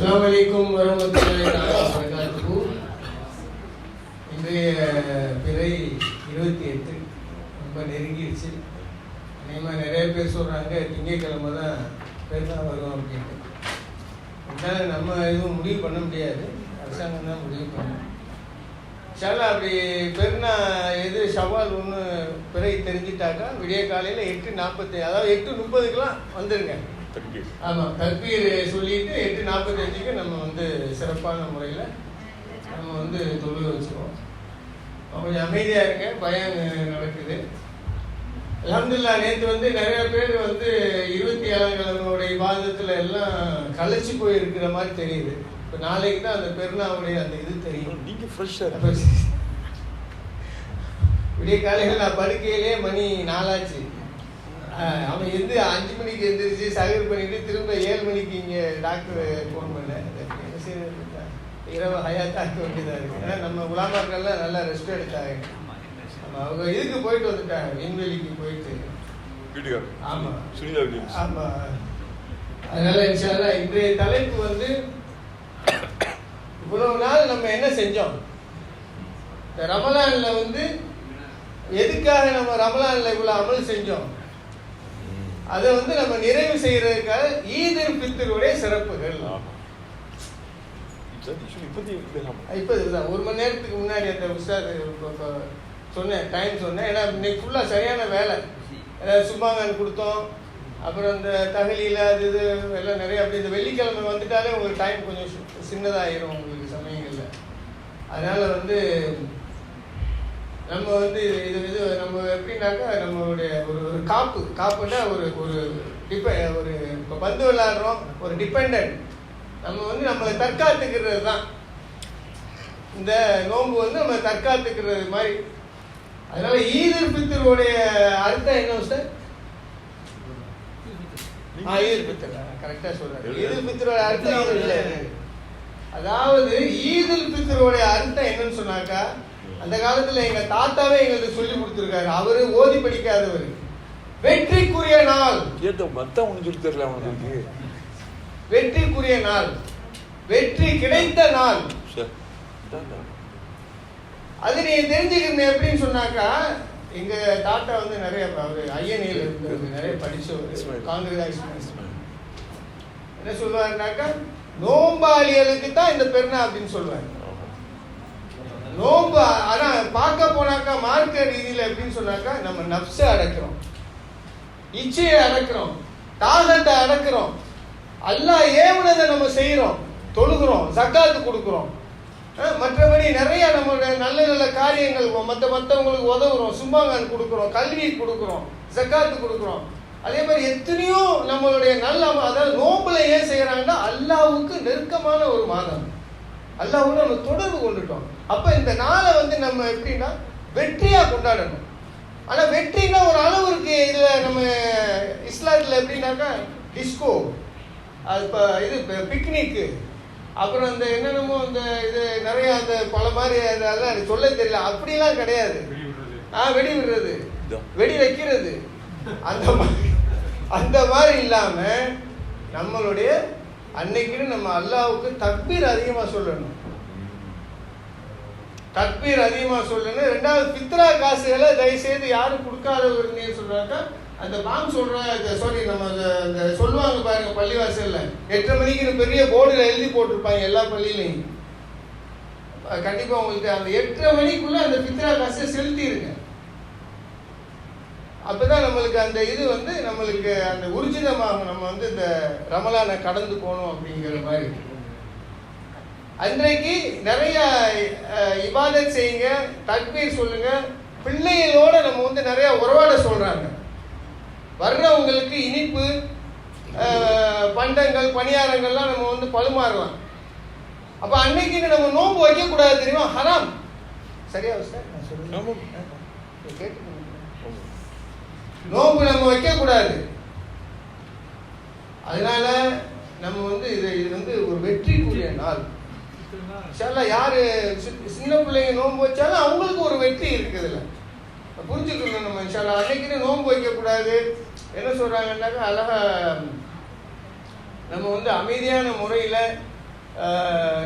அஸ்ஸலாமு அலைக்கும் வரமத்துல்லாஹி தஆலா வபரகாத்துஹு. இன்றைய பிறை இருபத்தி எட்டு. ரொம்ப நெருங்கிடுச்சு அநேகமாக நிறைய பேர் சொல்கிறாங்க திங்கட்கிழமை தான் பெருசாக வரும் அப்படின்ட்டு. அதனால் நம்ம எதுவும் முடிவு பண்ண முடியாது. அரசாங்கம் தான் முடிவு பண்ணணும் ஷாலா அப்படி பெருநா எது சவால் ஒன்று பிறை தெரிஞ்சிட்டாக்கா விடிய காலையில் எட்டு நாற்பத்தி அதாவது எட்டு முப்பதுக்கெலாம் வந்துருங்க ஆமாம் தற்பீர் சொல்லிட்டு எட்டு நாற்பத்தஞ்சுக்கு நம்ம வந்து சிறப்பான முறையில் நம்ம வந்து தொழுக வச்சுருவோம். கொஞ்சம் அமைதியாக இருங்க பயம் நடக்குது. அலமதுல்லா நேற்று வந்து நிறைய பேர் வந்து இருபத்தி ஏழாம் கிழமையுடைய விவாதத்தில் எல்லாம் கலைச்சு போயிருக்கிற மாதிரி தெரியுது. இப்போ நாளைக்கு தான் அந்த பெருநாவுடைய அந்த இது தெரியும். நீங்க ஃப்ரெஷ்ஷா அப்ப விடிய காலையில் நான் படுக்கையிலே மணி நாலாச்சு. அவன் எந்த அஞ்சு மணிக்கு எந்திரிச்சு சகர் பண்ணிட்டு திரும்ப ஏழு மணிக்கு இங்கே டாக்டர் ஃபோன் பண்ணேன். என்ன செய்யறது? இரவு ஹயாத்தாக்க வேண்டியதாக இருக்கு. ஏன்னா நம்ம உலாமாக்கள்லாம் நல்லா ரெஸ்ட் எடுத்தாங்க. அவங்க இதுக்கு போயிட்டு வந்துட்டாங்க. விண்வெளிக்கு போயிட்டு. வீட்டுக்காரர் ஆமா. சுனிதா வில்லியம்ஸ். ஆமா. அதனால இன்ஷால்லா இன்றைய தலைப்பு வந்து இவ்வளவு நாள் நம்ம என்ன செஞ்சோம்? இந்த ரமலான்ல வந்து எதுக்காக நம்ம ரமலான்ல இவ்வளவு அமல் செஞ்சோம்? அதை வந்து நம்ம நிறைவு செய்யறதுக்காக ஈதுல் பித்தருடைய சிறப்புகள். இப்போ ஒரு மணி நேரத்துக்கு முன்னாடி அந்த இப்ப சொன்னேன் டைம் சொன்னேன். ஏன்னா இன்னைக்கு ஃபுல்லாக சரியான வேலை. சும்மாங்கன் கொடுத்தோம். அப்புறம் இந்த தகலியில் அது இது எல்லாம் நிறைய அப்படி இந்த வெள்ளிக்கிழமை வந்துட்டாலே உங்களுக்கு டைம் கொஞ்சம் சி- சின்னதாயிரும் உங்களுக்கு சமயங்களில். அதனால வந்து நம்ம வந்து இது இது நம்ம எப்படின்னாக்கா நம்மளுடைய ஒரு ஒரு காப்பு காப்புன்னா ஒரு ஒரு டிபெ ஒரு இப்போ பந்து விளையாடுறோம் ஒரு டிபெண்ட் நம்ம வந்து நம்மளை தற்காத்துக்கிறது தான். இந்த நோன்பு வந்து நம்ம தற்காத்துக்கிறது மாதிரி. அதனால ஈதுல் பித்தருடைய அர்த்தம் என்ன சார் ஆ ஈதுல் பித்தர் கரெக்டாக சொல்றாரு. ஈதுல் பித்தரோட அர்த்தம் இல்லை. அதாவது ஈதுல் பித்தருடைய அர்த்தம் என்னன்னு சொன்னாக்கா அந்த காலத்துல எங்க தாத்தாவே எங்களுக்கு சொல்லி கொடுத்துருக்காரு. அவரு ஓதி படிக்காதவர். வெற்றிக்குரிய நாள். ஏத்த மத்த ஒண்ணு சொல்லி தெரியல அவனுக்கு? வெற்றிக்குரிய நாள். வெற்றி கிடைத்த நாள். அது நீங்க தெரிஞ்சுக்கணும் எப்படின்னு சொன்னாக்கா எங்க தாத்தா வந்து நிறைய அவரு ஐஎன்ஏல இருந்தவர் நிறைய படிச்சவர். காங்கிரஸ் என்ன சொல்லுவாருனாக்கா நோம்பாளிகளுக்கு தான் இந்த பெருநா அப்படின்னு சொல்லுவாரு. ஆமா. நோம்பு ஆனா பார்க்க போனாக்கா மார்க்க ரீதியில எப்படின்னு சொன்னாக்கா நம்ம நப்சை அடக்கிறோம். இச்சையை அடக்கிறோம். தாகத்தை அடக்கிறோம். அல்லாஹ் ஏவுனதை நம்ம செய்யறோம் தொழுகிறோம். சக்காத்து கொடுக்குறோம். மற்றபடி நிறைய நம்மளுடைய நல்ல நல்ல காரியங்கள் மற்ற மற்றவங்களுக்கு உதவுறோம். சும்மாங்கான் கொடுக்குறோம். கல்வி கொடுக்குறோம். ஜக்காத்து கொடுக்குறோம். அதே மாதிரி எத்தனையோ நம்மளுடைய நல்ல அதாவது நோம்புல ஏன் செய்யறாங்கன்னா அல்லாவுக்கு நெருக்கமான ஒரு மாதம். அல்லாஹ்வோட நம்ம தொடர்பு கொண்டுட்டோம். அப்ப இந்த நாளை வந்து நம்ம எப்படின்னா வெற்றியா கொண்டாடணும். ஆனா வெற்றினா ஒரு அளவு இருக்கு இதுல நம்ம இஸ்லாத்துல எப்படின்னாக்கா டிஸ்கோ அது இப்போ இது பிக்னிக்கு அப்புறம் அந்த என்னென்னமோ அந்த இது நிறைய அந்த பல மாதிரி அது அதெல்லாம் சொல்ல தெரியல. அப்படிலாம் கிடையாது. ஆ வெடி விடுறது. வெடி வைக்கிறது. அந்த மாதிரி அந்த மாதிரி இல்லாம நம்மளுடைய அன்னைக்குன்னு நம்ம அல்லாவுக்கு தக்பீர் அதிகமாக சொல்லணும். தக்பீர் அதிகமாக சொல்லணும். ரெண்டாவது பித்ரா காசுகளை தயவுசெய்து யாரும் கொடுக்காதவர்னு சொல்கிறாங்க அந்த பாம் சொல்ற சாரி நம்ம அந்த- அந்த சொல்லுவாங்க பாருங்க பள்ளிவாசல்ல. எட்டரை மணிக்கு பெரிய போர்டில் எழுதி போட்டிருப்பாங்க எல்லா பள்ளியிலையும். கண்டிப்பாக உங்களுக்கு அந்த எட்டரை மணிக்குள்ளே அந்த பித்ரா காசை செலுத்திடுங்க அப்பதான் நம்மளுக்கு அந்த இது வந்து நம்மளுக்கு அந்த ஊர்ஜிதமாகும் நம்ம வந்து இந்த ரமலானை கடந்து போகணும் அப்படிங்கிற மாதிரி அன்றைக்கு நிறைய இபாதத் செய்யுங்க தக்பீர் சொல்லுங்க பிள்ளைகளோட நம்ம வந்து நிறைய உறவாட சொல்றாங்க. வர்றவங்களுக்கு இனிப்பு பண்டங்கள் பணியாரங்கள்லாம் நம்ம வந்து பழுமாறலாம் அப்ப அன்னைக்கு நம்ம நோன்பு வைக்க கூடாது தெரியுமா? ஹராம். சரியா சார் நான் சொல்லுங்க. நோன்பு நம்ம வைக்க கூடாது அதனால நம்ம வந்து இது இது வந்து ஒரு வெற்றிக்குரிய நாள். சில யாரு சின்ன பிள்ளைங்க நோன்பு வச்சாலும் அவங்களுக்கு ஒரு வெற்றி இருக்குதுல்ல. புரிஞ்சுக்கணும் நம்ம சில அன்னைக்குன்னு நோன்பு வைக்க கூடாது என்ன சொல்கிறாங்கன்னாக்கா அழகா நம்ம வந்து அமைதியான முறையில்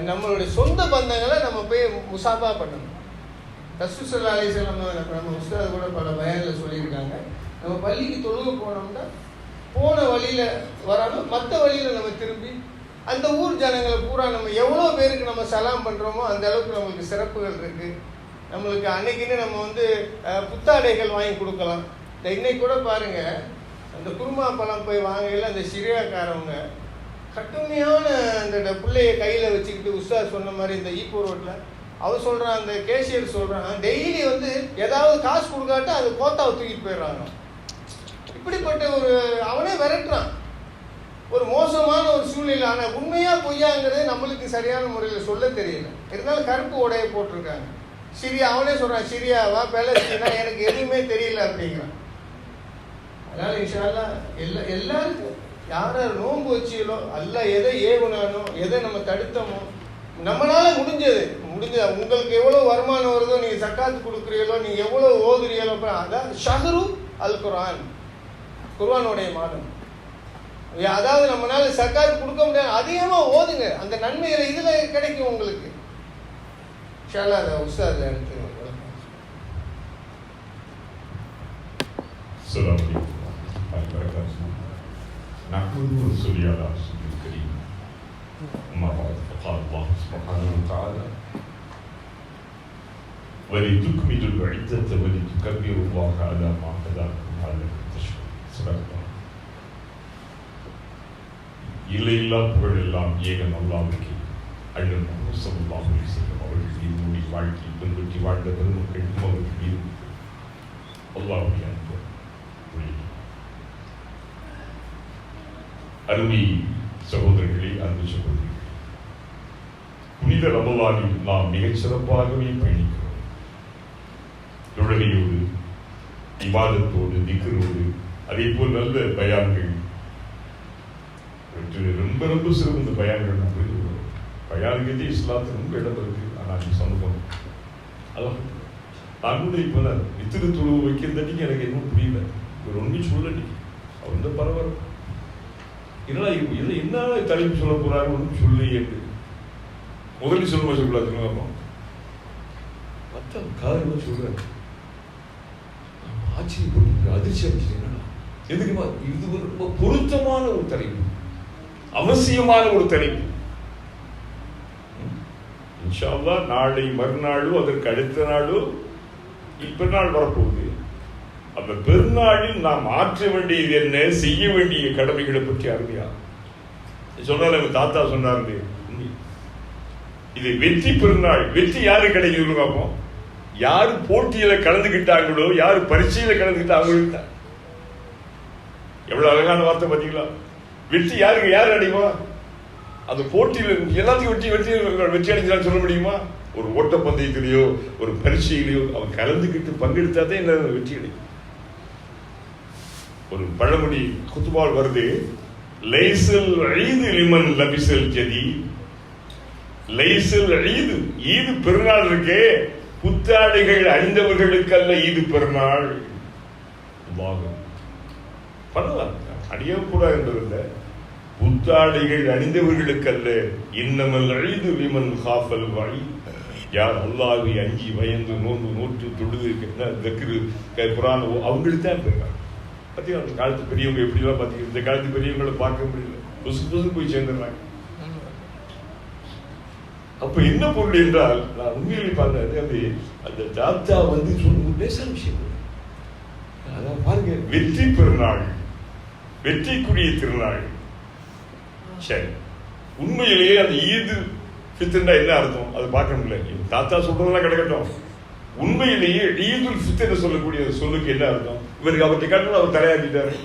நம்மளுடைய சொந்த பந்தங்களை நம்ம போய் முசாபா பண்ணணும். ரசூசல்லா அலிஸ்லாம் நம்ம உஸ்தாது கூட பல பயனில் சொல்லி நம்ம பள்ளிக்கு தொழுக போனோம்னா போன வழியில் வராமல் மற்ற வழியில் நம்ம திரும்பி அந்த ஊர் ஜனங்களை பூரா நம்ம எவ்வளோ பேருக்கு நம்ம சலாம் பண்ணுறோமோ அந்த அளவுக்கு நம்மளுக்கு சிறப்புகள் இருக்குது நம்மளுக்கு அன்னைக்குன்னு நம்ம வந்து புத்தாடைகள் வாங்கி கொடுக்கலாம். இந்த இன்னைக்கு கூட பாருங்கள் அந்த குருமா பழம் போய் வாங்கையில் அந்த சிரியாக்காரவங்க கடுமையான அந்த பிள்ளைய கையில் வச்சுக்கிட்டு உஷார் சொன்ன மாதிரி இந்த ஈப்போ ரோட்டில் அவர் சொல்கிறான் அந்த கேஷியர் சொல்கிறான் டெய்லி வந்து ஏதாவது காசு கொடுக்காட்டா அது கோத்தாவை தூக்கிட்டு போயிடுறாங்க. இப்படிப்பட்ட ஒரு அவனே விரட்டுறான். ஒரு மோசமான ஒரு சூழ்நிலை ஆனால் உண்மையா பொய்யாங்கிறது நம்மளுக்கு சரியான முறையில் சொல்ல தெரியல. இருந்தாலும் கருப்பு உடைய போட்டிருக்காங்க. சிரியா அவனே சொல்றான் சிரியாவா பேலஸ்தீனா எனக்கு எதுவுமே தெரியல அப்படிங்கிறான். அதனால விஷயம்லாம் எல்லா எல்லாருக்கும் யார் யார் நோன்பு வச்சீங்களோ அல்ல எதை ஏவுனானோ எதை நம்ம தடுத்தோமோ நம்மளால முடிஞ்சது. முடிஞ்ச உங்களுக்கு எவ்வளோ வருமானம் வருதோ நீங்கள் சக்காத்து கொடுக்குறீங்களோ நீங்கள் எவ்வளோ ஓதுறீங்களோ அப்புறம் அதான் ஷஹரு அல் குரான் குர்ஆனுடைய மாதம் அதாவது நம்மளால சக்காத்து கொடுக்க முடியாது அதிகமா ஓதுங்க அந்த நன்மைகளை இதுல கிடைக்கும் உங்களுக்கு ஷாலா அதை உஸ்தாத் எடுத்து السلام عليكم ورحمة الله وبركاته نحمد ونصلي على رسول الكريم أما بعد فقال الله سبحانه وتعالى ولتكملوا العدة ولتكبروا الله على ما هداكم لعلكم இல்லை இலையில்லா புகழ் எல்லாம் ஏக நல்லாவுக்கு அண்ணன் முகசமுல்லாஹி செல்லும் அவர்கள் மீது மூடி வாழ்க்கை பின்பற்றி வாழ்ந்த பெருமக்கள் அவர்கள் மீது அல்லாவுடைய அன்பு அருமை சகோதரர்களே அன்பு சகோதரிகள் புனித ரமலானில் நாம் மிகச் சிறப்பாகவே பயணிக்கிறோம். தொழுகையோடு விவாதத்தோடு திக்கரோடு அதே போல் நல்ல பயான்கள். ரொம்ப ரொம்ப சிறந்த பயான்கள் நான் புரிந்து கொள்வோம் பயானுக்கு இஸ்லாத்துக்கு ரொம்ப இடம் இருக்கு. ஆனால் சமூகம் அதான் நான் கூட இப்போ வித்திரு வைக்கிறதன்னைக்கு எனக்கு இன்னும் புரியல. ஒரு ஒன்றும் சொல்லடி அவர் வந்து பரவாயில்ல என்னடா இல்லை என்ன தலைப்பு சொல்ல போறாரு? ஒன்றும் சொல்லி என்று முதலில் சொல்லுமா சொல்லலாம் சொல்லுங்க மற்ற காதல் சொல்றாரு. ஆச்சரியப்படுது அதிர்ச்சி அடிச்சு எதுக்கு எதுக்குமா இது ஒரு ரொம்ப பொருத்தமான ஒரு தலைப்பு. அவசியமான ஒரு தலைப்பு. இன்ஷா நாளை மறுநாளோ அதற்கு அடுத்த நாளோ இப்பெருநாள் வரப்போகுது. அந்த பெருநாளில் நாம் ஆற்ற வேண்டியது என்ன செய்ய வேண்டிய கடமைகளை பற்றி அருமையா. சொன்னார் எங்க தாத்தா சொன்னாரு இது வெற்றி பெருநாள். வெற்றி யாரு கிடைக்குது பார்ப்போம் யாரு போட்டியில கலந்துக்கிட்டாங்களோ யாரு பரீட்சையில கலந்துக்கிட்டாங்களோ எவ்வளவு அழகான வார்த்தை பார்த்தீங்களா? வெற்றி யாருக்கு யார் அடைவா அந்த போட்டியில் எல்லாத்தையும் வெற்றி வெற்றி வெற்றி அடைஞ்சான்னு சொல்ல முடியுமா? ஒரு ஓட்டப்பந்தயத்திலேயோ ஒரு பரீட்சையிலேயோ அவன் கலந்துக்கிட்டு பங்கெடுத்தாதான் என்ன வெற்றி அடையும். ஒரு பழமொழி குத்துபால் வருது லைசல் ஈது லிமன் லபிசல் ஜதி. லைசல் ஈது ஈது பெருநாள் இருக்கே புத்தாடைகள் அணிந்தவர்களுக்கு அல்ல ஈது பெருநாள். வாகம் பண்ணலாம் அடியக்கூடாது என்பதில்லை புத்தாடைகள் அணிந்தவர்களுக்கல்ல. இன்னமல் அழிது விமன் காஃபல் வாய் யார் அல்லாஹ்வை அஞ்சி பயந்து நோந்து நோற்று தொழுது என்ன தக்கிரு குரான் அவங்களுக்கு தான் போயிருக்காங்க பார்த்தீங்களா அந்த காலத்து பெரியவங்க எப்படிலாம் பார்த்தீங்க இந்த காலத்து பெரியவங்களை பார்க்க முடியல. புசு புதுசு போய் சேர்ந்துடுறாங்க. அப்ப என்ன பொருள் என்றால் நான் உண்மையிலே பார்த்தேன் அது அந்த தாத்தா வந்து சொல்லுங்க பேச விஷயம். அதான் பாருங்க வெற்றி பெருநாள் வெற்றிக்குரிய திருநாள். சரி. உண்மையிலேயே அந்த ஈது ஃபித்ருன்னா என்ன அர்த்தம்? அது பார்க்கணும்ல இவன் தாத்தா சொல்றதெல்லாம் கிடக்கட்டும். உண்மையிலேயே ஈதுல் ஃபித்ர் சொல்லக்கூடிய சொல்லுக்கு என்ன அர்த்தம்? இவருக்கு அவர்கிட்ட கேட்டால் அவர் தலையாட்டிட்டாரு.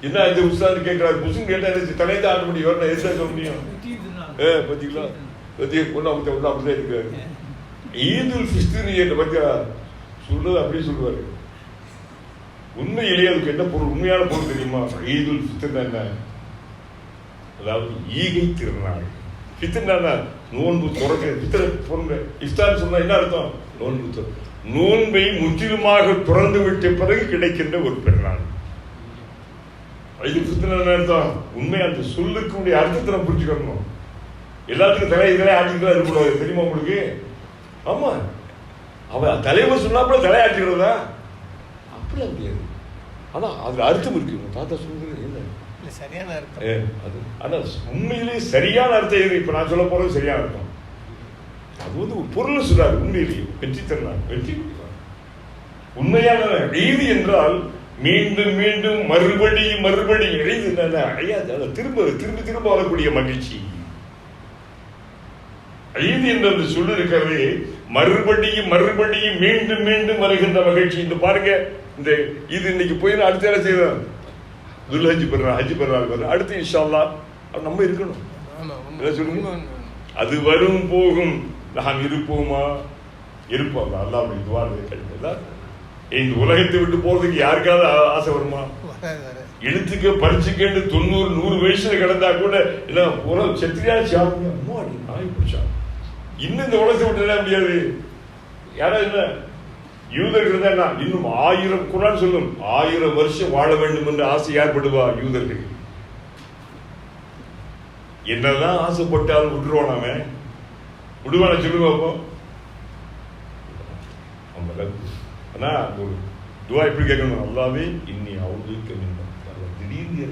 என்ன இந்த உஸ்தாது கேட்கிறாரு? புசுன்னு கேட்டால் எனக்கு தலையை ஆட்ட முடியும். நான் எதுதான் சொல்ல முடியும்? ஏ பார்த்தீங்களா பத்தி ஒன்று அவங்க ஒன்று அப்படிதான் இருக்காரு. ஈதுல் ஃபித்ர் என்று பத்தியா சொல்றது அப்படியே சொல்லுவாரு. உண்மையிலேயே அதுக்கு என்ன பொருள்? உண்மையான பொருள் தெரியுமா? ஈதுல் ஃபித்ர் என்ன? அதாவது ஈகை திருநாள். ஃபித்னா நோன்பு துறக்க ஃபித்ர பொருங்க இஃப்தார் சொன்னா என்ன அர்த்தம்? நோன்பு நோன்பை முற்றிலுமாக துறந்து விட்ட பிறகு கிடைக்கின்ற ஒரு பெருநாள். இது ஃபித்னா அர்த்தம்? உண்மை அந்த சொல்லுக்கு உடைய அர்த்தத்தை நம்ம புரிஞ்சுக்கணும். எல்லாத்துக்கும் தலை இதெல்லாம் ஆட்டிட்டு தான் இருக்கக்கூடாது. தெரியுமா உங்களுக்கு? ஆமா. அவன் தலைவர் சொன்னாப்புல தலையாட்டிக்கிறதா அப்படிலாம் முடியாது ஆனா அதுல அர்த்தம் இருக்கு. உங்க தாத்தா சொல்றது என்ன? இல்ல சரியான அர்த்தம். அது ஆனா உண்மையிலேயே சரியான அர்த்தம் இது இப்ப நான் சொல்ல போறது சரியான அர்த்தம். அது வந்து ஒரு பொருள் சொல்றாரு உண்மையிலேயே. வெற்றி தரலாம் வெற்றி கொடுக்கலாம் உண்மையான ரீதி என்றால் மீண்டும் மீண்டும் மறுபடியும் மறுபடியும் எழுதி அழியாது அதை திரும்ப திரும்ப திரும்ப வரக்கூடிய மகிழ்ச்சி. ஐந்து என்ற அந்த சொல்லு இருக்கிறது மறுபடியும் மறுபடியும் மீண்டும் மீண்டும் வருகின்ற மகிழ்ச்சி. இந்த பாருங்க இந்த இது இன்னைக்கு போய் அடுத்த என்ன செய்யலாம் துல் ஹஜ் பெறான் ஹஜ் வரும் அடுத்து இன்ஷா அல்லாஹ் அது நம்ம இருக்கணும். என்ன சொல்லுங்க? அது வரும் போகும். நாம் இருப்போமா? இருப்போம். அல்லாஹ் இதுவாக கிடைத்ததா இந்த உலகத்தை விட்டு போறதுக்கு யாருக்காவது ஆசை வருமா. எழுத்துக்க படிச்சுக்கேண்டு தொண்ணூறு நூறு வயசுல கிடந்தா கூட இல்ல உலகம் செத்திரியா சாப்பிடுங்க அம்மாடி நாய் பிடிச்சா. இன்னும் இந்த உலகத்தை விட்டு என்ன முடியாது. யாரா இல்ல? யூதர்கள் தான் என்ன? இன்னும் ஆயிரம் குரான் சொல்லும். ஆயிரம் வருஷம் வாழ வேண்டும் என்று ஆசை ஏற்படுவா யூதர்கள்? என்னதான் ஆசைப்பட்டாலும் விட்டுருவான் அவன் விடுவான சொல்லுங்க அப்போ. ஆனா ஒரு துவா எப்படி கேட்கணும்? அல்லாவே இன்னி அவங்களுக்கு வேண்டும் திடீர்னு.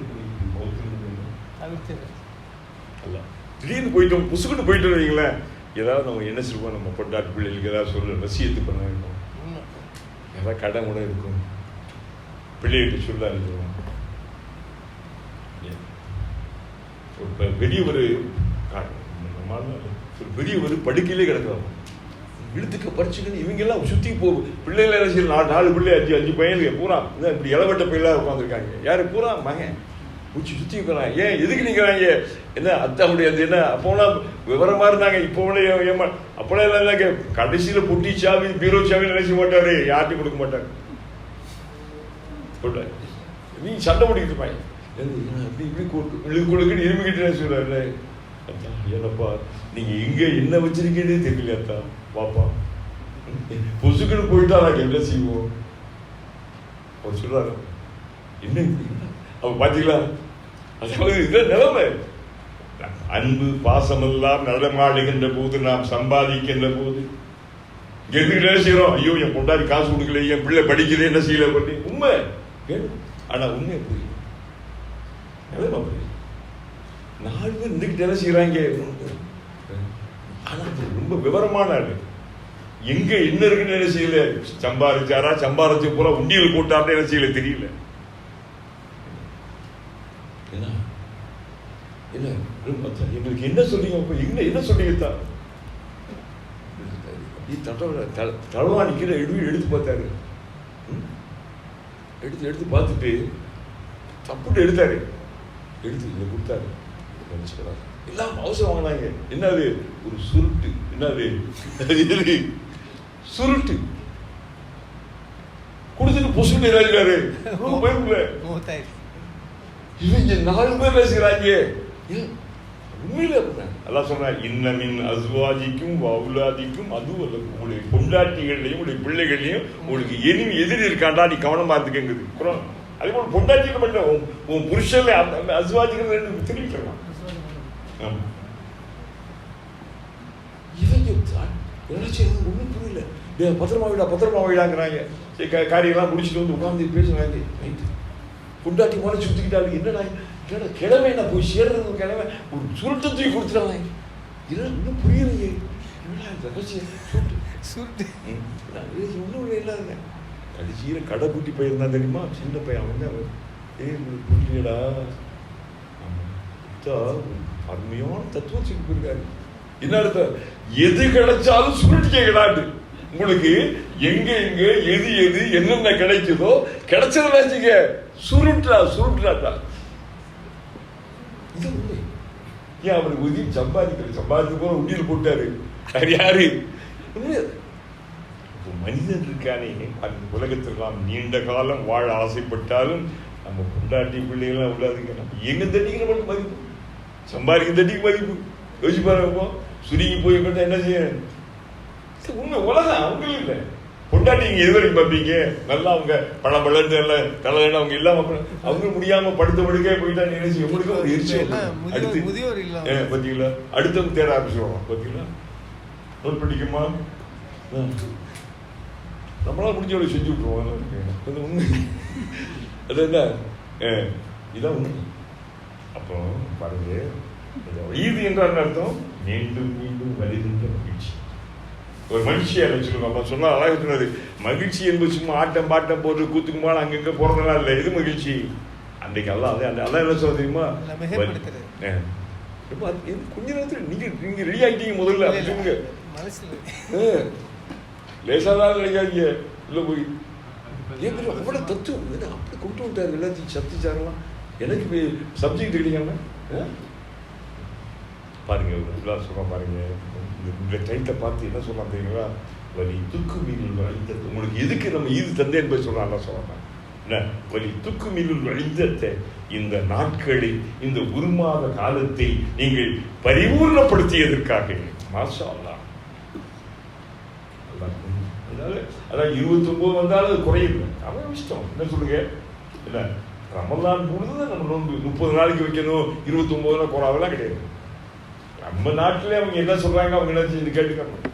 அல்ல திடீர்னு போயிட்டோம். புசுக்கிட்டு போயிட்டோம் வைங்களேன். ஏதாவது நம்ம என்ன சொல்லுவோம்? நம்ம பொண்டாட்டு பிள்ளைகளுக்கு ஏதாவது சொல்ல ரசியத்து பண்ண வேண்டும் ஏதாவது கடன் கூட இருக்கும். பிள்ளைகிட்ட சொல்ல இருக்கும் ஒரு பெரிய ஒரு கா- ஒரு படுக்கையிலே கிடக்குறாங்க இழுத்துக்க பறிச்சுக்கன்னு இவங்க எல்லாம் சுத்தி போ பிள்ளைகள் என்ன செய்யணும் நாலு நாலு பிள்ளை அஞ்சு அஞ்சு பையனுக்கு பூரா இதான் இப்படி இளவட்ட பையலா உட்காந்துருக்காங்க யாரு? பூரா மகன். பூச்சி சுற்றி இருக்கிறான் ஏன் எதுக்கு நிக்கிறாங்க என்ன அத்தாவுடைய அது என்ன அப்போலாம் விவரமாக இருந்தாங்க இப்போ ஏமா அப்போலாம் எல்லாம் இல்லைங்க. கடைசியில் பொட்டி சாவி பீரோ சாவி நினைச்ச மாட்டாரு. யார்ட்டையும் கொடுக்க மாட்டார். சொல்ற நீ சண்டை பிடிக்கிட்டு இருப்பாங்க அப்படி இப்படி இப்படி கொடு கொடுக்குன்னு இருமிக்கிட்டு சொல்றாரு? அத்தா ஏனப்பா நீங்கள் இங்கே என்ன வச்சிருக்கீங்கன்னே தெரியல அத்தா. பாப்பா பொசுக்குன்னு போயிட்டா நாங்கள் என்ன செய்வோம்? அவர் சொல்கிறாரு என்ன இப்படி? பார்த்தீங்களா அதாவது நிலைமை அன்பு பாசமெல்லாம் நடமாடுகின்ற போது நாம் சம்பாதிக்கின்ற போது. எதுக்கு என்ன ஐயோ என் பொண்டாடி காசு கொடுக்கல என் பிள்ளை படிக்கல என்ன செய்யல பண்ணி? உண்மை. வேணும். ஆனா உண்மை புரியும் நிலைமை புரியும் நாலு பேர் இருந்துகிட்டு என்ன செய்யறாங்க ஆனா ரொம்ப விவரமான ஆளு எங்க என்ன இருக்குன்னு என்ன செய்யல? சம்பாதிச்சாரா? சம்பாதிச்சு பூரா உண்டியல் போட்டார்னு என்ன செய்யல? தெரியல. என்ன என்ன எங்களுக்கு என்ன சொல்றீங்க? அப்ப என்ன என்ன சொல்றீங்க தான்? அப்படியே தட்டோட தளவா நிக்கிற எடுத்து எடுத்து பார்த்தாரு? எடுத்து எடுத்து பார்த்துட்டு தப்புட்டு எடுத்தாரு. எடுத்து இதை கொடுத்தாரு. நினைச்சுக்கிறாரு எல்லாம் அவசரம் வாங்கினாங்க. என்னது? ஒரு சுருட்டு. என்னது? சுருட்டு. கொடுத்துட்டு பொசுட்டு. இவங்க நாலு பேர் பேசுகிறாங்க? உண்மையில. அல்லாஹ் சொல்றான் இன்னமின் அஸ்வாஜிக்கும் அவுலாதிக்கும் அது அல்ல உங்களுடைய பொண்டாட்டிகள்லையும் உங்களுடைய பிள்ளைகள்லையும் உங்களுக்கு எனிமி எதிரி இருக்காண்டா நீ கவனமா இருந்துக்கங்குது குரான். அதே போல பொண்டாட்டிகள் மட்டும் உன் புருஷன்ல அஸ்வாஜிகள் ரெண்டு தெரிவிக்கலாம் ஒண்ணும் புரியல. பத்திரமா விடா பத்திரமா விடாங்கிறாங்க. சரி காரியெல்லாம் முடிச்சுட்டு வந்து உட்கார்ந்து பேசுறாங்க. ரைட்டு பொண்டாட்டி மாதிரி சுத்திக்கிட்டாலும் என்னடா என்னடா கிழமை நான் போய் சேர்றது கிழமை? ஒரு சுருட்டை தூக்கி கொடுத்துட்டாங்க. இதெல்லாம் இன்னும் புரியலையே. என்னடா ரகசியம்? சுருட்டு. சுருட்டு. ம். நான் இது? ஒண்ணும் இல்லை இல்லாத கடைசியில் கடை கூட்டி போயிருந்தான் தெரியுமா? சின்ன பையன் அவன் தான் ஏய் புரியலடா அருமையான தத்துவம் சொல்லி என்ன அர்த்தம்? எது கிடைச்சாலும் சுருட்டி கேட்கலாட்டு உங்களுக்கு எங்க எங்க எது எது என்னென்ன கிடைக்குதோ கிடைச்சத வச்சுக்க. சுருட்டா சுருட்டாட்டா இது உண்மை. ஏன் அவருக்கு உதவி சம்பாதிக்கல? சம்பாதிக்க போற உண்டியில் போட்டாரு. அது யாரு? இப்போ மனிதன் இருக்கானே அந்த உலகத்தில் நாம் நீண்ட காலம் வாழ ஆசைப்பட்டாலும் நம்ம பொண்டாட்டி பிள்ளைகள்லாம் உள்ளாதுங்க நம்ம எங்க தட்டிக்கு நம்மளுக்கு மதிப்பு. சம்பாதிக்க தட்டிக்கு மதிப்பு. யோசிச்சு பாருங்க சுருங்கி போய் கொண்டு என்ன செய்யணும் உண்மை. உலகம் அவங்களும் இல்லை. பொண்டாட்டி நீங்க எது வரைக்கும் பார்ப்பீங்க? நல்லா அவங்க பழந்து எல்லாம் தலையில அவங்க இல்லாம அவங்க முடியாம படுத்த படுக்கே போயிட்டா நினைச்சு உங்களுக்கு ஒரு எரிச்சல் அடுத்து முதியோர் இல்லம். ஏ, பாத்தீங்களா? அடுத்தவங்க தேட ஆரம்பிச்சிருவோம் பாத்தீங்களா? நோட் பண்ணிக்குமா. நம்மளால முடிஞ்ச வரை செஞ்சு விட்டுருவோம். அது உண்மை. அது என்ன? இதான் உண்மை. அப்போ பாருங்க ஈது என்றால் அர்த்தம்? மீண்டும் மீண்டும் வருகின்ற மகிழ்ச்சி. ஒரு மகிழ்ச்சியா வச்சுக்கணும் அப்ப சொன்னா அழகாக சொன்னது மகிழ்ச்சி என்பது சும்மா ஆட்டம் பாட்டம் போட்டு கூத்துக்கு மேல அங்கங்க போறதெல்லாம் இல்லை. எது மகிழ்ச்சி. அன்றைக்கு அல்லாஹ் அதை அந்த அல்லாஹ் என்ன சொல்ல தெரியுமா? இல்லை. ரொம்ப அது- இது கொஞ்ச நேரத்துல நீங்க நீங்க ரெடி ஆயிட்டீங்க முதல்ல. சொல்லுங்க ஏ. லேசாதான் நினைக்காதீங்க. உள்ள போய். ஏன் அவ்வளவு தத்துவம். அப்படி கொண்டு விட்டாரு எல்லாத்தையும் சத்திச்சாரலாம் எனக்கு சப்ஜெக்ட் கிடைக்காம பாருங்கள் பாருங்க சொல்ல பாருங்க. இந்த- இந்த பார்த்து என்ன சொல்லலாம் தெரியுங்களா? வலி துக்கு மீனில் வழிந்தது உங்களுக்கு எதுக்கு நம்ம இது தந்தை என்பது சொல்லலாம் சொல்லலாம் என்ன? வலி துக்கு மீனில் வழிந்தத்தை இந்த நாட்களை இந்த உருமாத காலத்தை நீங்கள் பரிபூர்ணப்படுத்தியதற்காக. மாஷா அதனால அதான் இருபத்தொம்போது வந்தாலும் அது குறையுது அவன் இஷ்டம். என்ன சொல்லுங்க? என்ன? ரமலான் பொழுது நம்ம நோன்பு. முப்பது நாளைக்கு வைக்கணும் இருபத்தொம்போது நாள் குறாவெல்லாம் கிடையாது. நம்ம நாட்டிலே அவங்க என்ன சொல்றாங்க அவங்க என்ன செஞ்சு கேட்டுக்கணும்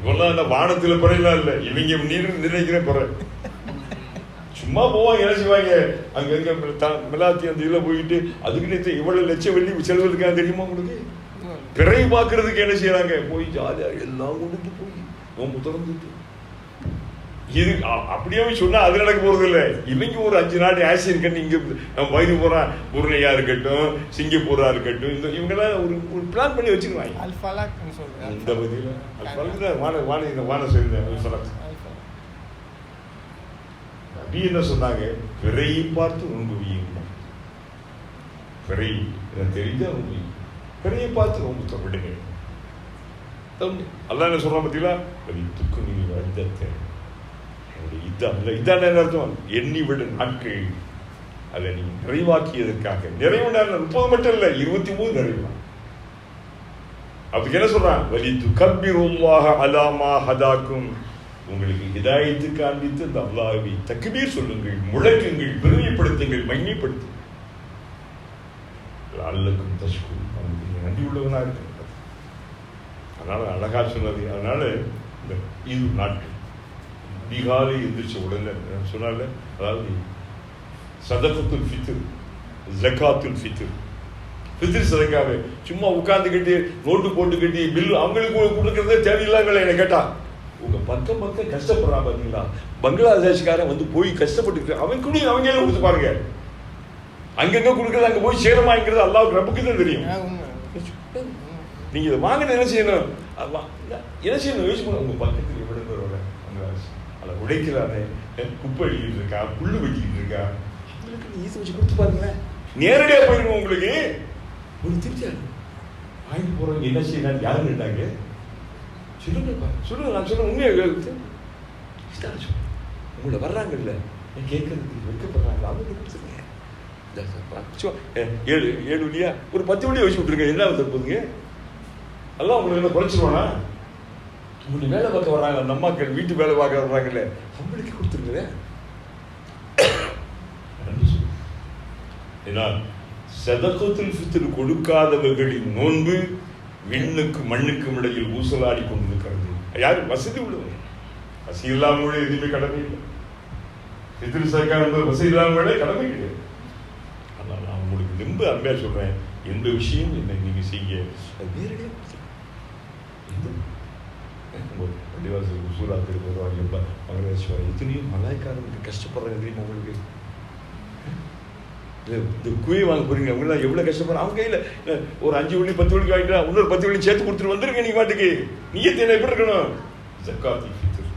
இவெல்லாம் இந்த வானத்துல பிறையெல்லாம் இல்லை. இவங்க நீர் நிர்ணயிக்கிற பிறை சும்மா போவாங்க என்ன செய்வாங்க? அங்க அங்க த- மிலாத்தி அந்த இதுல போயிட்டு அதுக்குன்னு இவ்வளவு லட்சம் வெள்ளி செலவழிக்காங்க தெரியுமா உங்களுக்கு? பிறை பார்க்கறதுக்கு என்ன செய்யறாங்க போய் ஜாலியா எல்லாம் கொண்டு போய் நோம்பு திறந்துட்டு. இது அப்படியே சொன்னா அது நடக்க போறது இல்ல. இவங்க ஒரு அஞ்சு நாடு ஆசியன் கண்டு இங்க வயது போறான் புருணையா இருக்கட்டும் சிங்கப்பூரா இருக்கட்டும் இந்த இவங்க எல்லாம் ஒரு ஒரு பிளான் பண்ணி சொல்றேன். இந்த பதில அது வான வான இந்த வான அல்ஃபலாக். நபி என்ன சொன்னாங்க? பிறையை பார்த்து நோன்பு வையுங்க பிறை எனக்கு தெரிஞ்ச நோன்பு. பிறையை பார்த்து நோன்பு விடுங்க அல்லாஹ் என்ன சொல்றான் பார்த்தீங்களா துக்கு நீ வந்தத்தை இதான் இதான் அர்த்தம்? எண்ணி விட நாட்கள். அதை நீ நிறைவாக்கியதற்காக. நிறைவு நேரம் முப்பது மட்டும் இல்ல இருபத்தி மூணு நிறைவு. அதுக்கு என்ன சொல்றான்? வலி துக்கபிருல்லாஹ அலாமா ஹதாக்கும். உங்களுக்கு இதாயத்து காண்பித்து அந்த அல்லாவை தக்குபீர் சொல்லுங்கள் முழக்குங்கள் பெருமைப்படுத்துங்கள் மகிமைப்படுத்துங்கள். அல்லக்கும் தஷ்கு அவனுக்கு நன்றி உள்ளவனா இருக்கிறது அதனால அழகா சொன்னது. அதனால இந்த இது நாட்கள். அதிகாலை எந்திரிச்ச உடனே சொன்னால அதாவது சதகத்துல் ஃபித்ர் ஜக்காத்துல் ஃபித்ர். ஃபித்ர் சதக்காவே. சும்மா உட்கார்ந்துக்கிட்டு நோட்டு போட்டுக்கிட்டு பில்லு அவங்களுக்கு கொடுக்கறதே தேவையில்லாமல் என்னை கேட்டா உங்க பக்கம் பக்கம் கஷ்டப்படுறான் பாத்தீங்களா? பங்களாதேஷ்காரன் வந்து போய் கஷ்டப்பட்டு அவன் குடி அவங்க கொடுத்து பாருங்க. அங்கங்க கொடுக்கறது அங்க போய் சேரமாங்கிறது அல்லாவுக்கு ரப்புக்கு தான் தெரியும். நீங்க இதை வாங்கின என்ன செய்யணும்? என்ன செய்யணும்? யோசிச்சு. உங்க பக்கத்துல எவ்வளவு பேர் வர அங்க அதை உடைக்கிறானே குப்பை அடிக்கிட்டு இருக்கா? புல்லு வெட்டிக்கிட்டு இருக்கா? அவங்களுக்கு ஈஸி வச்சு கொடுத்து பாருங்களேன். நேரடியா போயிருங்க உங்களுக்கு. ஒரு திருச்சாரு வாங்கிட்டு போறவங்க என்ன செய்யணும் யாரு நின்றாங்க சொல்லுங்க பா. சொல்லுங்க நான் சொல்ல உண்மையை சொல்றேன். உங்களை வர்றாங்கல்ல. கேட்கறதுக்கு வெட்கப்படுறாங்க? அவங்க கொடுத்துருங்க ஏழு ஏழு வழியா ஒரு பத்து வழியா வச்சு விட்டுருங்க. என்ன தப்புங்க எல்லாம் உங்களுக்கு என்ன குறைச்சிருவானா? உங்களுக்கு வேலை பார்க்க வர்றாங்க அந்த அம்மாக்கள் வீட்டு வேலை பார்க்க வர்றாங்கல்ல. அவங்களுக்கு கொடுத்துருங்க ஏன்னா சதகத்தில் ஃபித்ர் கொடுக்காதவர்களின் நோன்பு விண்ணுக்கு மண்ணுக்கும் இடையில் ஊசலாடி கொண்டிருக்கிறது. யாரு? வசதி உள்ளவங்க. வசதி இல்லாம எதுவுமே கடமை இல்லை. ஃபித்ர் சர்க்கார் என்பது வசதி இல்லாம கடமை கிடையாது ஆனால் நான் உங்களுக்கு ரொம்ப அன்பையா சொல்றேன். எந்த விஷயம் என்ன நீங்க செய்ய நேரடியாக பள்ளிவாசல் உசூலாத்துக்கு வருவாங்க எப்ப பங்களாதேஷ் வர எத்தனையோ மலாய்க்காரங்களுக்கு கஷ்டப்படுறாங்க தெரியுமா இல்ல, இந்த குயை வாங்க போறீங்க. அவங்க எல்லாம் எவ்வளவு கஷ்டப்படுறாங்க? அவங்க கையில ஒரு அஞ்சு வழி பத்து வழிக்கு வாங்கிட்டா இன்னொரு பத்து வழி சேர்த்து கொடுத்துட்டு வந்துருங்க நீ பாட்டுக்கு. நீயத்தை என்ன எப்படி இருக்கணும்? ஜக்காத்தி ஃபித்ர்.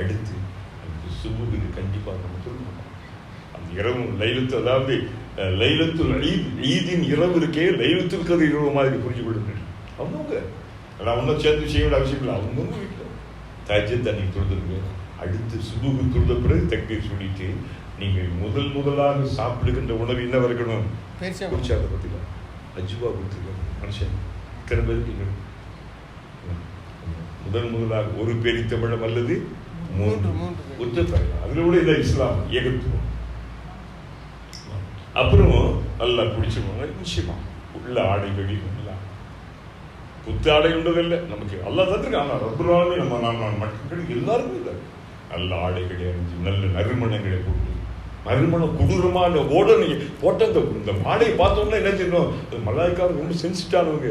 அடுத்து அந்த சுபுக்கு கண்டிப்பா நம்ம சொல்லணும் அந்த இரவு லைலத்து அதாவது லைலத்துல் ஈத் ஈதின் இரவு இருக்கே லைலத்துல் கதிர் இரவு மாதிரி புரிஞ்சு கொள்ளுங்கள். அவங்கவுங்க அதான் ஒன்றும் சேர்ந்து செய்ய வேண்டிய அவசியம் இல்லை. அவங்கவுங்க வீட்டில் தஜத் தண்ணி தொழுதுருங்க அடுத்து சுபுகு தொழுத பிறகு தக்பீர் சொல்லிட்டு நீங்கள் முதல் முதலாக சாப்பிடுகின்ற உணவு என்ன பேரிச்சம். குறிச்சாத பத்தில. அஜுவா கொடுத்துருக்காங்க மனுஷன் இத்தனை பேருக்கு. முதன் முதலாக ஒரு பெரித்தமிழம் அல்லது மூன்று. ஒற்றை பயணம் அதுல கூட இந்த இஸ்லாம் ஏகத்துவம். அப்புறம் நல்லா குடிச்சுக்கோங்க நிச்சயமா. உள்ள ஆடைகளில் எல்லாம் புத்து ஆடை உண்டதில்லை நமக்கு அல்லா தந்துருக்காங்க ரப்புராமே நம்ம நாம் மக்களுக்கு எல்லாருக்கும் இல்லை. நல்ல ஆடைகளை அணிஞ்சு நல்ல நறுமணங்களை போட்டு நறுமணம் கொடூரமான ஓட நீங்கள் போட்ட அந்த இந்த ஆடையை பார்த்தோம்னா என்ன செய்யணும்? அது மலாய்க்காரர் ரொம்ப சென்சிட்டானவங்க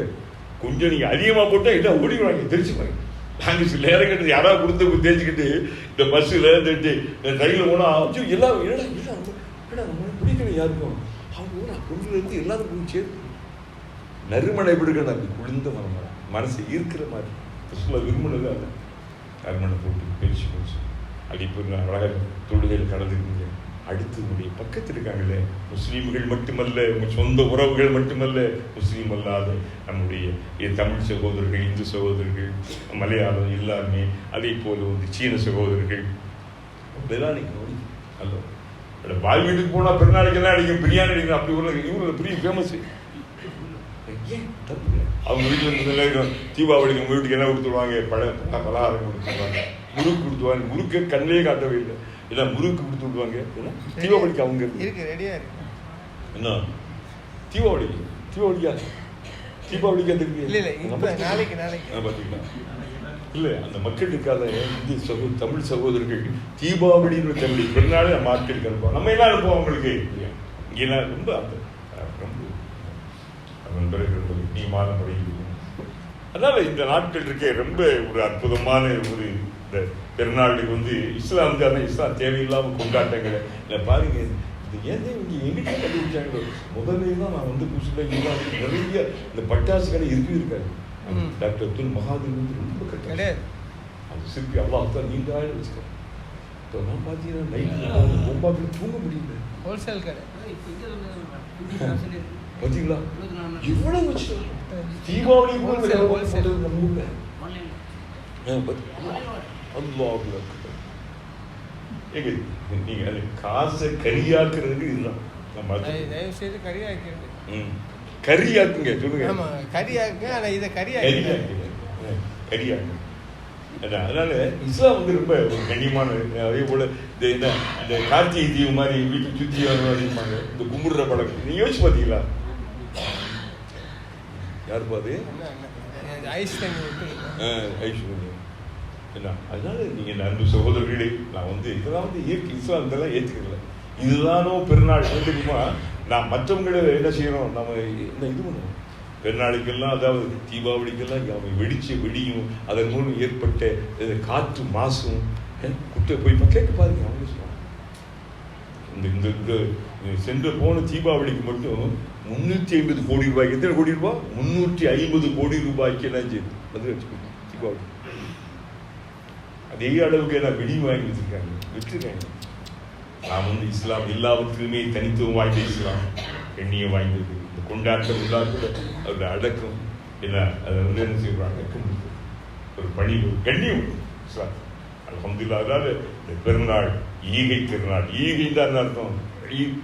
கொஞ்சம் நீங்கள் அதிகமாக போட்டால் இல்லை ஓடிடுவாங்க தெரிச்சுப்பாங்க நாங்கள் சில நேரம் கிட்ட யாராவது கொடுத்து தேய்ச்சிக்கிட்டு இந்த பஸ்ஸில் இந்த ரயிலில் போனா? ஐயோ, எல்லாம் என்னடா எல்லாம் என்னடா நம்ம யாருக்கும். அவங்க ஊரா கொண்டுல எல்லாருக்கும் சேர்த்து நறுமணை விடுகள் அது குளிர்ந்த மரம் மனசு ஈர்க்கிற மாதிரி. கிறிஸ்துவ விரும்பினது அது. நறுமணை போட்டு பேச்சு பேச்சு அடிப்பு அழகாக தொழுகையில் கலந்துருக்கீங்க அடுத்து உங்களுடைய பக்கத்தில் இருக்காங்களே முஸ்லீம்கள் மட்டுமல்ல உங்கள் சொந்த உறவுகள் மட்டுமல்ல முஸ்லீம் அல்லாத நம்முடைய தமிழ் சகோதரர்கள் இந்து சகோதரர்கள் மலையாளம் எல்லாருமே அதே போல் வந்து சீன சகோதரர்கள். அப்படிலாம் நீங்கள் ஹலோ. அட பாய் வீட்டுக்கு போனா பெருநாளைக்கெல்லாம் அடிக்கும் பிரியாணி அடிக்கணும் அப்படி ஒரு இவங்க பெரிய ஃபேமஸ் அவங்க வீட்டில் இருந்து தீபாவளிக்கு உங்க வீட்டுக்கு என்ன கொடுத்துருவாங்க? பழ பல பலகாரம் கொடுத்துருவாங்க. முறுக்கு கொடுத்துருவாங்க. முறுக்கு கண்ணிலே காட்டவே இல்லை. இல்லை முறுக்கு கொடுத்து விடுவாங்க? தீபாவளிக்கு அவங்க இருக்கு. ரெடியா இருக்கு. என்ன? தீபாவளி. தீபாவளிக்கா? தீபாவளிக்கு அது இல்ல இல்ல இப்ப நாளைக்கு நாளைக்கு. ஆ, பாத்தீங்களா? இல்ல அந்த மக்களுக்காக இந்தி சகோ தமிழ் சகோதரர்கள். தீபாவளின்னு தம்பி பிறநாளே நம்ம ஆட்களுக்கு அனுப்புவோம் நம்ம எல்லாம் அனுப்புவோம் அவங்களுக்கு. இங்கெல்லாம் ரொம்ப அந்த பிறகு ரொம்ப நீளமான முறையில் அதனால இந்த நாட்கள் இருக்கே ரொம்ப ஒரு அற்புதமான ஒரு இந்த பெருநாளுக்கு வந்து இஸ்லாம் தானே இஸ்லாம் தேவையில்லாம கொண்டாட்டங்களை. இல்லை பாருங்க இது ஏன் இங்க எங்கிட்ட கண்டுபிடிச்சாங்களோ? முதல்ல தான் நான் வந்து புதுசுல இங்கெல்லாம் நிறைய இந்த பட்டாசு கடை இருக்கவே இருக்காது. ம். டாக்டர் அப்துல் மகாதேவ் வந்து ரொம்ப கட்டாயம். அது சிற்பி அல்லாஹ் தான் நீண்ட ஆள் வச்சுக்கோ இப்போ நான் பார்த்தீங்கன்னா நைட்டு பொம்பாக்கில் தூங்க முடியல. ஹோல்சேல் கடை. பார்த்தீங்களா இவ்வளவு வச்சு தீபாவளி நம்ம ஊர்ல. ஆ, பாத்தீங்களா? அல்லாஹ் அக்பர். ஏங்க நீங்க அது காசை கரியாக்குறதுக்கு இதுதான். நம்ம தயவு செய்து கறியாக்கிறது ம். கரியாக்குங்க சொல்லுங்க. ஆமா கறியாக்கு ஆனா இதை கரியாக்குங்க. கரியாக்குங்க. அதான், அதனால இஸ்லாம் வந்து ரொம்ப ஒரு கண்ணியமான அதே போல இந்த என்ன இந்த கார்த்திகை தீவு மாதிரி வீட்டு அதிகமாங்க இந்த கும்பிடுற பழக்கம் நீங்க யோசிச்சு பாத்தீங்களா யார் பாது? என்ன அதனால நீங்க இந்த அன்பு சகோதரர்களே நான் வந்து இதெல்லாம் வந்து இயற்கை இஸ்லாம் இதெல்லாம் ஏற்றுக்கல இதுதானோ பெருநாள் தெரியுமா நான் மற்றவங்களை என்ன செய்யறோம் நம்ம என்ன இது பண்ணுவோம்? பெருநாளுக்கெல்லாம் அதாவது தீபாவளிக்கெல்லாம் அவன் வெடிச்ச வெடியும் அதன் மூலம் ஏற்பட்ட காற்று மாசும். குட்டை போய் கேட்டு பாருங்க அவங்க சொல்லுவாங்க இந்த இந்த சென்ற போன தீபாவளிக்கு மட்டும் முன்னூத்தி ஐம்பது கோடி ரூபாய்க்கு எத்தனை கோடி ரூபாய் முந்நூற்றி ஐம்பது கோடி ரூபாய்க்கு என்ன செய்யுது பதில் வச்சுக்கோங்க அதே அளவுக்கு என்ன வெடி வாங்கி வச்சிருக்காங்க. வச்சிருக்காங்க நாம் வந்து இஸ்லாம் எல்லாவற்றிலுமே தனித்துவம் வாய்ந்த இஸ்லாம். எண்ணியம் வாய்ந்தது. இந்த கொண்டாட்டம் இல்லாத கூட அவருடைய அடக்கம் என்ன அதை வந்து என்ன செய்வாங்க? அடக்கம் இருக்கு. ஒரு கண்ணியம். இஸ்லாம். அலமதுல்லா அதனால இந்த பெருநாள் ஈகை திருநாள். ஈகை தான் அர்த்தம்? ஈ-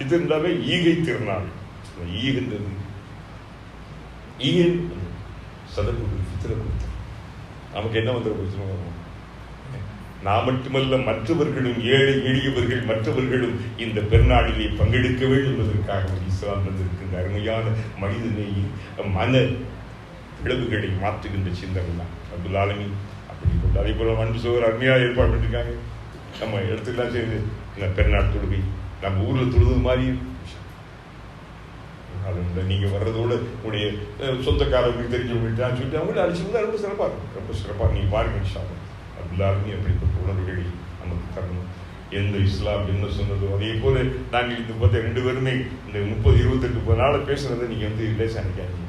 இது இருந்தாவே ஈகை திருநாள் ஈகின்றது ஈகை சதக்கு சித்திர கொடுத்து நமக்கு என்ன வந்துட போச்சு நான் மட்டுமல்ல மற்றவர்களும் ஏழை எளியவர்கள் மற்றவர்களும் இந்த பெருநாளிலே பங்கெடுக்க வேண்டும் என்பதற்காக இஸ்லாம் வந்திருக்கின்ற அருமையான மனிதநேயி மன விளைவுகளை மாற்றுகின்ற சிந்தனை தான் அப்துல் ஆலமி அப்படி கொண்டு அதே போல அன்பு சோதர் அருமையாக ஏற்பாடு பண்ணிருக்காங்க நம்ம இடத்துக்குலாம் சேர்ந்து இந்த பெருநாள் தொழுகை நம்ம ஊரில் தொழுது மாதிரி அது நீங்கள் நீங்க வர்றதோட உங்களுடைய அஹ், சொந்தக்காரங்களுக்கு தெரிஞ்சவங்கள்ட்ட சொல்லிட்டு அவங்கள அடிச்சு ரொம்ப சிறப்பாக இருக்கும். ரொம்ப சிறப்பாக நீங்கள் பாருங்க இன்ஷா அல்லாஹ். எல்லாருமே அப்படிப்பட்ட உணர்வுகளை நமக்கு தரணும். எந்த இஸ்லாம் என்ன சொன்னதோ அதே போல் நாங்கள் இந்த பார்த்த ரெண்டு பேருமே இந்த முப்பது இருபத்தெட்டு முப்பது நாளை பேசுகிறத நீங்கள் வந்து லேசா நினைக்காதீங்க.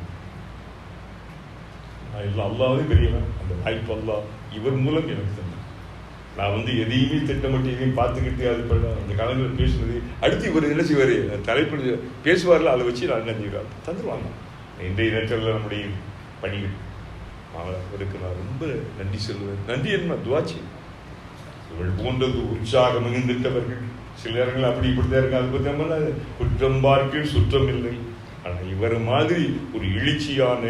நான் இல்லை அல்லாவே பெரியவன். அந்த வாய்ப்பு அல்லாஹ் இவர் மூலம் எனக்கு நான் வந்து எதையுமே திட்டமிட்டு எதையும் பார்த்துக்கிட்டு அது பண்ண அந்த காலங்களில் பேசுனது. அடுத்து இவர் என்ன செய்வார்? தலைப்பு பேசுவார்ல அதை வச்சு நான் என்ன செய்வார் தந்துடுவாங்க இன்றைய நேரத்தில் நம்முடைய பணிகள். அவருக்கு நான் ரொம்ப நன்றி சொல்லுவேன். நன்றி என்ன துவாச்சி. இவள் போன்றது உற்சாகம் மிகுந்திட்டவர்கள். சில நேரங்கள் அப்படி இப்படித்தான் இருக்கு அது பற்றி நம்ம குற்றம் பார்க்கும் சுற்றம் இல்லை. ஆனால் இவர் மாதிரி ஒரு எழுச்சியான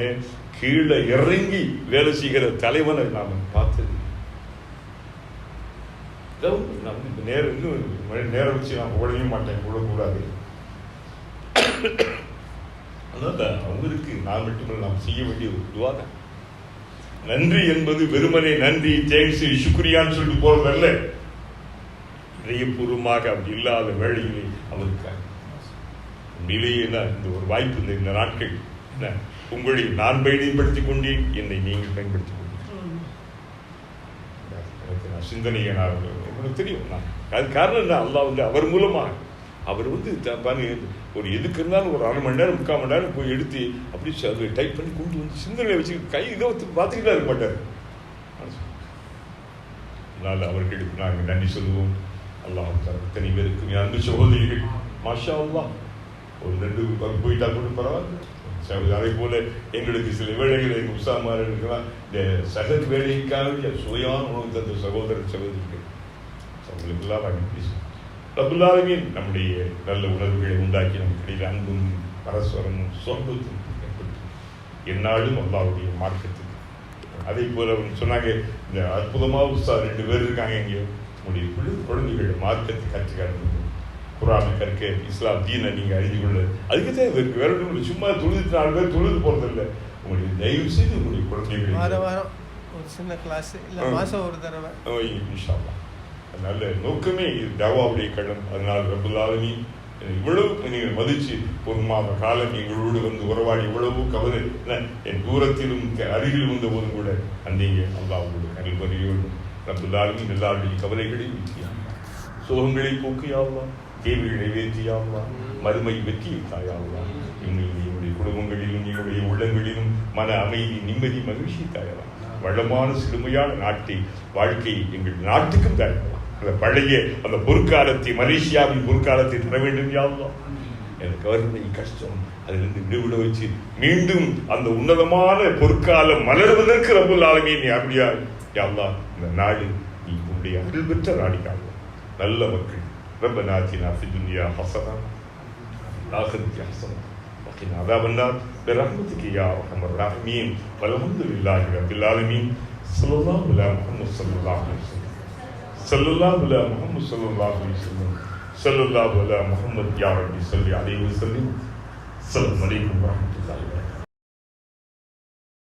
கீழே இறங்கி வேலை செய்கிற தலைவனை நாம் பார்த்தது இப்ப நேரம் இன்னும் நேரம் வச்சு நான் உடனே மாட்டேன் விடக்கூடாது அதனால அவங்களுக்கு நான் மட்டுமல்ல நாம் செய்ய வேண்டிய ஒரு துவாதான் நன்றி என்பது வெறுமனே நன்றி தேங்க்ஸ் சுக்ரியான்னு சொல்லிட்டு போறதல்ல இதயபூர்வமாக அப்படி இல்லாத வேளையிலே அவருக்கு உண்மையிலேயே இந்த ஒரு வாய்ப்பு இந்த இந்த நாட்கள் என்ன உங்களை நான் பயன்படுத்திக் கொண்டேன் என்னை நீங்கள் பயன்படுத்திக் கொண்டீர்கள். எனக்கு நான் சிந்தனையை நான் உங்களுக்கு தெரியும் நான் அது காரணம் என்ன? அல்லாஹ் வந்து அவர் மூலமாக. அவர் வந்து பாருங்க ஒரு எதுக்கு இருந்தாலும் ஒரு அரை மணி நேரம் முக்கால் மணி நேரம் போய் எடுத்து அப்படி அதை டைப் பண்ணி கொண்டு வந்து சிந்தனையை வச்சு கை இதை பார்த்துக்கிட்டா இருக்க மாட்டார். அதனால் அவர்களுக்கு நாங்கள் நன்றி சொல்லுவோம். அல்லாஹ் தனி பேருக்கு அன்பு சகோதரிகள். மாஷா அல்லா ஒரு ரெண்டு போயிட்டா கூட பரவாயில்ல. அதே போல எங்களுக்கு சில வேலைகள் எங்கள் உற்சாகமாரெல்லாம் இந்த சகல் வேலைக்காக சுவையான உணவு தந்த சகோதர சகோதரிகள். அவங்களுக்கெல்லாம் நாங்கள் பேசுவோம். ரபுல்லாலுமே நம்முடைய நல்ல உணர்வுகளை உண்டாக்கி நமக்கு இடையில் அன்பும் பரஸ்பரமும் சொந்தத்தும் ஏற்படுத்தும். எந்நாளும் அல்லாவுடைய மார்க்கத்துக்கு. அதே போல அவங்க சொன்னாங்க இந்த அற்புதமா உஸ்தா ரெண்டு பேர் இருக்காங்க இங்கே. உங்களுடைய குழு- குழந்தைகள் மார்க்கத்தை கற்றுக்காட்டு குரானை கற்க இஸ்லாம் தீனை நீங்க அறிந்து கொள்ள. அதுக்கு தான் இருக்கு. வேற ஒன்றும் இல்லை. சும்மா தொழுது நாலு பேர் தொழுது போறதில்லை. உங்களுடைய தயவு செய்து உங்களுடைய குழந்தைகளை வாரம் ஒரு சின்ன கிளாஸ் இல்ல ஆ. மாசம் ஒரு தடவை. ஓய், இன்ஷா அதனால நோக்கமே இது தேவாவுடைய கடன். அதனால் ரபுல்லாலுமே இவ்வளவு நீங்கள் மதிச்சு ஒரு மாத காலம் எங்களோடு வந்து உறவாடி இவ்வளவு கவலை என் தூரத்திலும் அருகில் வந்த போதும் கூட அன்றைய அல்லாஹ் உங்களுக்கு அருள்வரையோடு ரபுல்லாலுமே எல்லாருடைய கவலைகளையும் வெற்றியாகலாம் சோகங்களை போக்கியாகலாம் கேள்விகளை வேற்றியாகலாம் மறுமை வெற்றியை தாயாகலாம் எங்களுடைய குடும்பங்களிலும் எங்களுடைய உள்ளங்களிலும் மன அமைதி நிம்மதி மகிழ்ச்சி தாயலாம் வளமான செழுமையான நாட்டை வாழ்க்கை எங்கள் நாட்டுக்கும் தர அந்த பழைய அந்த பொற்காலத்தை மலேசியாவின் பொற்காலத்தை தர வேண்டும் யாவலாம் எனக்கு வறுமை கஷ்டம். அதிலிருந்து விடுவிட வச்சு மீண்டும் அந்த உன்னதமான பொற்காலம் மலர்வதற்கு ரொம்ப நாளுமே நீ அப்படியா யாவலா இந்த நாடு நீ உன்னுடைய அருள் பெற்ற நாடிக்காக நல்ல மக்கள் ரொம்ப நாச்சினா சிதுன்யா ஹசனா ஆகரித்யா ஹசனா. وقنا عذاب النار برحمتك يا أرحم الراحمين. والحمد لله رب العالمين. صلى الله على محمد صلى الله عليه وسلم. صلى الله على محمد صلى الله عليه وسلم. صلى الله على محمد يا ربي صل عليه وسلم. السلام عليكم ورحمة الله